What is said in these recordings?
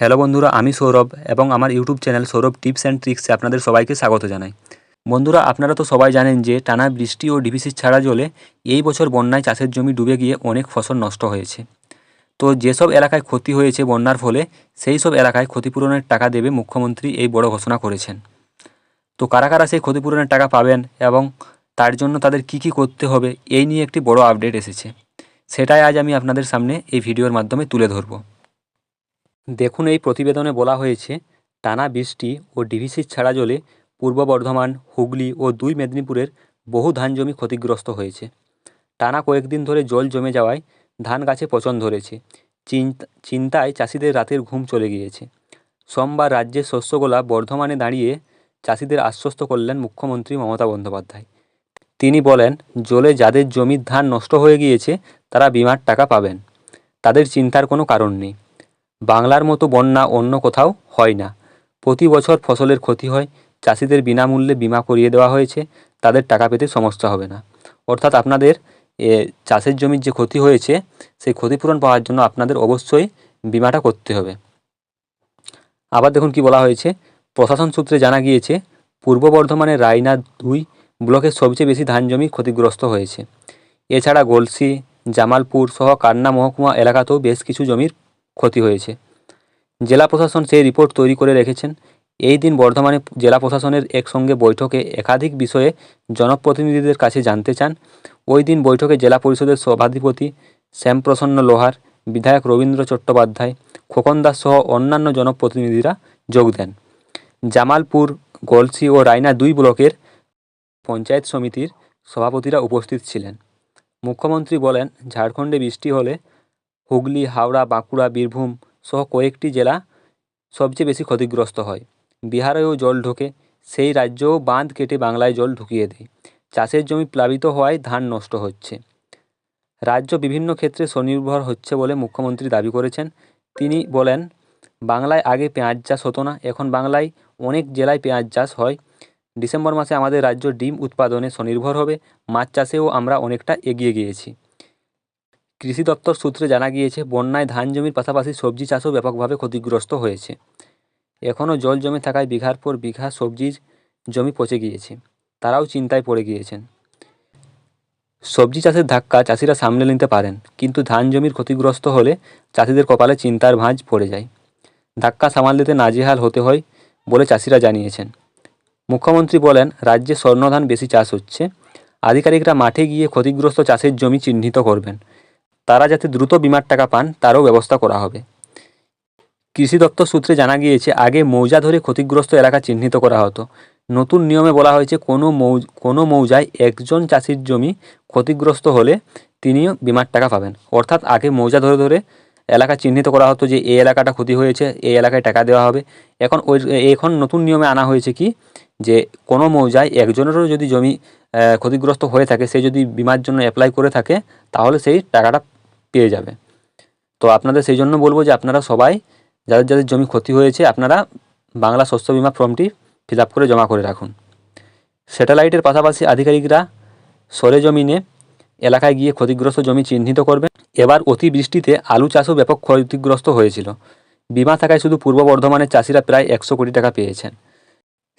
Hello বন্ধুরা, আমি সৌরভ এবং আমার YouTube channel Sourav tips and ট্রিক্সে আপনাদের সবাইকে স্বাগত জানাই। বন্ধুরা, আপনারা তো সবাই জানেন যে টানা বৃষ্টি ও ডিভিসির ছাড়া জলে এই বছর বন্যায় চাষের জমি ডুবে গিয়ে অনেক ফসল নষ্ট হয়েছে। তো যেসব এলাকায় ক্ষতি হয়েছে বন্যার ফলে, সেই সব এলাকায় ক্ষতিপূরণের টাকা দেবে মুখ্যমন্ত্রী এই বড় ঘোষণা করেছেন। তো কারা কারা সেই ক্ষতিপূরণের টাকা পাবেন এবং তার জন্য তাদের কি কি করতে হবে, এই নিয়ে একটি বড় আপডেট এসেছে। সেটাই আজ আমি আপনাদের সামনে এই ভিডিওর মাধ্যমে তুলে ধরব। দেখুন, এই প্রতিবেদনে বলা হয়েছে, টানা বৃষ্টি ও ডিভিসির ছাড়া জলে পূর্ব বর্ধমান, হুগলি ও দুই মেদিনীপুরের বহু ধান জমি ক্ষতিগ্রস্ত হয়েছে। টানা কয়েকদিন ধরে জল জমে যাওয়ায় ধান গাছে পচন ধরেছে। চিন্তা, চিন্তায় চাষিদের রাতের ঘুম চলে গিয়েছে। সোমবার রাজ্যের শস্যগোলা বর্ধমানে দাঁড়িয়ে চাষিদের আশ্বস্ত করলেন মুখ্যমন্ত্রী মমতা বন্দ্যোপাধ্যায়। তিনি বলেন, জলে যাদের জমির ধান নষ্ট হয়ে গিয়েছে, তারা বিমার টাকা পাবেন। তাদের চিন্তার কোনো কারণ নেই। বাংলার মতো বন্যা অন্য কোথাও হয় না। প্রতি বছর ফসলের ক্ষতি হয়, চাষিদের বিনামূল্যে বিমা করিয়ে দেওয়া হয়েছে, তাদের টাকা পেতে সমস্যা হবে না। অর্থাৎ আপনাদের চাষের জমির যে ক্ষতি হয়েছে, সেই ক্ষতিপূরণ পাওয়ার জন্য আপনাদের অবশ্যই বিমাটা করতে হবে। আবার দেখুন কি বলা হয়েছে। প্রশাসন সূত্রে জানা গিয়েছে, পূর্ব বর্ধমানের রায়না দুই ব্লকের সবচেয়ে বেশি ধান জমি ক্ষতিগ্রস্ত হয়েছে। এছাড়া গলসি, জামালপুর সহ কান্না মহকুমা এলাকাতেও বেশ কিছু জমির ক্ষতি হয়েছে। জেলা প্রশাসন সেই রিপোর্ট তৈরি করে রেখেছেন। এই দিন বর্ধমানে জেলা প্রশাসনের একসঙ্গে বৈঠকে একাধিক বিষয়ে জনপ্রতিনিধিদের কাছে জানতে চান। ওই দিন বৈঠকে জেলা পরিষদের সভাধিপতি শ্যামপ্রসন্ন লোহার, বিধায়ক রবীন্দ্র চট্টোপাধ্যায়, খোকন দাস সহ অন্যান্য জনপ্রতিনিধিরা যোগ দেন। জামালপুর, গলসি ও রায়না দুই ব্লকের পঞ্চায়েত সমিতির সভাপতিরা উপস্থিত ছিলেন। মুখ্যমন্ত্রী বলেন, ঝাড়খণ্ডে বৃষ্টি হলে হুগলি, হাওড়া, বাঁকুড়া, বীরভূম সহ কয়েকটি জেলা সবচেয়ে বেশি ক্ষতিগ্রস্ত হয়। বিহারেও জল ঢোকে, সেই রাজ্যও বাঁধ কেটে বাংলায় জল ঢুকিয়ে দেয়। চাষের জমি প্লাবিত হওয়ায় ধান নষ্ট হচ্ছে। রাজ্য বিভিন্ন ক্ষেত্রে স্বনির্ভর হচ্ছে বলে মুখ্যমন্ত্রী দাবি করেছেন। তিনি বলেন, বাংলায় আগে পেঁয়াজ চাষ হতো না, এখন বাংলায় অনেক জেলায় পেঁয়াজ চাষ হয়। ডিসেম্বর মাসে আমাদের রাজ্য ডিম উৎপাদনে স্বনির্ভর হবে, মাছ চাষেও আমরা অনেকটা এগিয়ে গিয়েছি। কৃষি দপ্তর সূত্রে জানা গিয়েছে, বন্যায় ধান জমির পাশাপাশি সবজি চাষও ব্যাপকভাবে ক্ষতিগ্রস্ত হয়েছে। এখনও জল জমে থাকায় বিঘার পর বিঘা সবজির জমি পচে গিয়েছে। তারাও চিন্তায় পড়ে গিয়েছেন। সবজি চাষের ধাক্কা চাষিরা সামলে নিতে পারেন, কিন্তু ধান জমির ক্ষতিগ্রস্ত হলে চাষিদের কপালে চিন্তার ভাঁজ পড়ে যায়। ধাক্কা সামাল দিতে নাজেহাল হতে হয় বলে চাষিরা জানিয়েছেন। মুখ্যমন্ত্রী বলেন, রাজ্যে স্বর্ণধান বেশি চাষ হচ্ছে। আধিকারিকরা মাঠে গিয়ে ক্ষতিগ্রস্ত চাষের জমি চিহ্নিত করবেন। তারা যাতে দ্রুত বিমার টাকা পান, তারও ব্যবস্থা করা হবে। কৃষি দপ্তর সূত্রে জানা গিয়েছে, আগে মৌজা ধরে ক্ষতিগ্রস্ত এলাকা চিহ্নিত করা হতো। নতুন নিয়মে বলা হয়েছে, কোনো মৌ কোনো মৌজায় একজন চাষির জমি ক্ষতিগ্রস্ত হলে তিনিও বিমার টাকা পাবেন। অর্থাৎ আগে মৌজা ধরে ধরে এলাকা চিহ্নিত করা হতো যে, এই এলাকাটা ক্ষতি হয়েছে, এই এলাকায় টাকা দেওয়া হবে। এখন ওই, এখন নতুন নিয়মে আনা হয়েছে কি, যে কোনো মৌজায় একজনেরও যদি জমি ক্ষতিগ্রস্ত হয়ে থাকে, সে যদি বিমার জন্য অ্যাপ্লাই করে থাকে, তাহলে সেই টাকাটা পেয়ে যাবে। তো আপনাদের সেই জন্য বলব যে আপনারা সবাই, যাদের যাদের জমি ক্ষতি হয়েছে, আপনারা বাংলা শস্য বিমা ফর্মটি ফিল করে জমা করে রাখুন। স্যাটেলাইটের পাশাপাশি আধিকারিকরা সরেজমিনে এলাকায় গিয়ে ক্ষতিগ্রস্ত জমি চিহ্নিত করবেন। এবার অতিবৃষ্টিতে আলু চাষও ব্যাপক ক্ষতিগ্রস্ত হয়েছিল। বিমা থাকায় শুধু পূর্ব বর্ধমানের চাষিরা প্রায় একশো কোটি টাকা পেয়েছেন।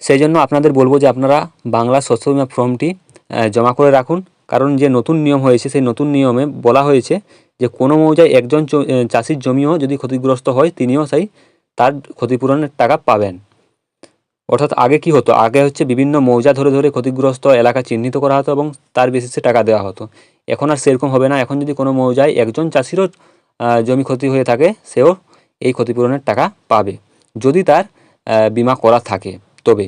সেই জন্য আপনাদের বলব যে আপনারা বাংলা শস্য বিমা ফর্মটি জমা করে রাখুন। কারণ যে নতুন নিয়ম হয়েছে, সেই নতুন নিয়মে বলা হয়েছে যে কোনো মৌজায় একজন চাষির জমিও যদি ক্ষতিগ্রস্ত হয়, তিনিও সেই, তার ক্ষতিপূরণের টাকা পাবেন। অর্থাৎ আগে কি হতো? আগে হচ্ছে বিভিন্ন মৌজা ধরে ধরে ক্ষতিগ্রস্ত এলাকা চিহ্নিত করা হতো এবং তার বেসিসে টাকা দেওয়া হতো। এখন আর সেরকম হবে না। এখন যদি কোনো মৌজায় একজন চাষিরও জমি ক্ষতি হয়ে থাকে, সেও এই ক্ষতিপূরণের টাকা পাবে। যদি তার বিমা করা থাকে, তবে।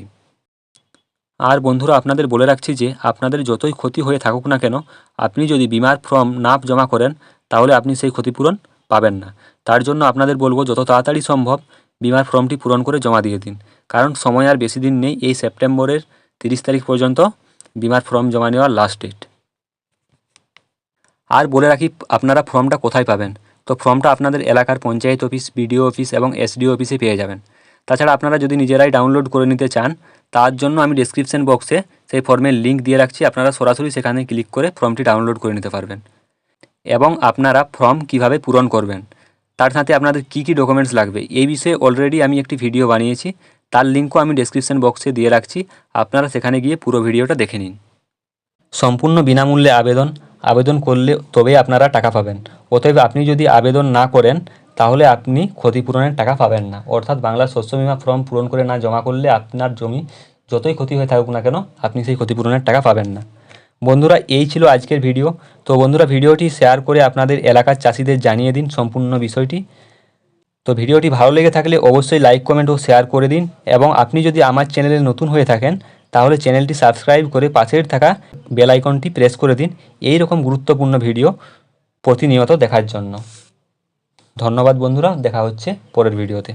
আর বন্ধুরা, আপনাদের বলে রাখছি যে, আপনাদের যতই ক্ষতি হয়ে থাকুক না কেন, আপনি যদি বিমার ফর্ম না জমা করেন তাহলে আপনি সেই ক্ষতিপূরণ পাবেন না। তার জন্য আপনাদের বলব, যত তাড়াতাড়ি সম্ভব বিমার ফর্মটি পূরণ করে জমা দিয়ে দিন। কারণ সময় আর বেশি দিন নেই এই সেপ্টেম্বরের তিরিশ তারিখ পর্যন্ত বিমার ফর্ম জমা নেওয়ার লাস্ট ডেট আর বলে রাখি, আপনারা ফর্মটা কোথায় পাবেন? তো ফর্মটা আপনাদের এলাকার পঞ্চায়েত অফিস, বিডিও অফিস এবং এসডিও অফিসে পেয়ে যাবেন। তাছাড়া আপনারা যদি নিজেরাই ডাউনলোড করে নিতে চান, তার জন্য আমি ডিসক্রিপশন বক্সে সেই ফর্মের লিঙ্ক দিয়ে রাখছি। আপনারা সরাসরি সেখানে ক্লিক করে ফর্মটি ডাউনলোড করে নিতে পারবেন। এবং আপনারা ফর্ম কীভাবে পূরণ করবেন। তার সাথে আপনাদের কী কী ডকুমেন্টস লাগবে, এই বিষয়ে অলরেডি আমি একটি ভিডিও বানিয়েছি। তার লিঙ্কও আমি ডেসক্রিপশন বক্সে দিয়ে রাখছি। আপনারা সেখানে গিয়ে পুরো ভিডিওটা দেখে নিন। সম্পূর্ণ বিনামূল্যে আবেদন। আবেদন করলে তবেই আপনারা টাকা পাবেন। অতএব আপনি যদি আবেদন না করেন, তাহলে আপনি ক্ষতিপূরণের টাকা পাবেন না। অর্থাৎ বাংলার শস্য বিমা ফর্ম পূরণ করে না জমা করলে আপনার জমি যতই ক্ষতি হয়ে থাকুক না কেন, আপনি সেই ক্ষতিপূরণের টাকা পাবেন না। বন্ধুরা, এই ছিল আজকের ভিডিও। তো বন্ধুরা, ভিডিওটি শেয়ার করে আপনাদের এলাকার চাষিদের জানিয়ে দিন সম্পূর্ণ বিষয়টি। তো ভিডিওটি ভালো লেগে থাকলে অবশ্যই লাইক, কমেন্ট ও শেয়ার করে দিন। এবং আপনি যদি আমার চ্যানেলে নতুন হয়ে থাকেন, তাহলে চ্যানেলটি সাবস্ক্রাইব করে পাশের থাকা বেল আইকনটি প্রেস করে দিন। এই রকম গুরুত্বপূর্ণ ভিডিও প্রতিনিয়ত দেখার জন্য। ধন্যবাদ বন্ধুরা, দেখা হচ্ছে পরের ভিডিওতে।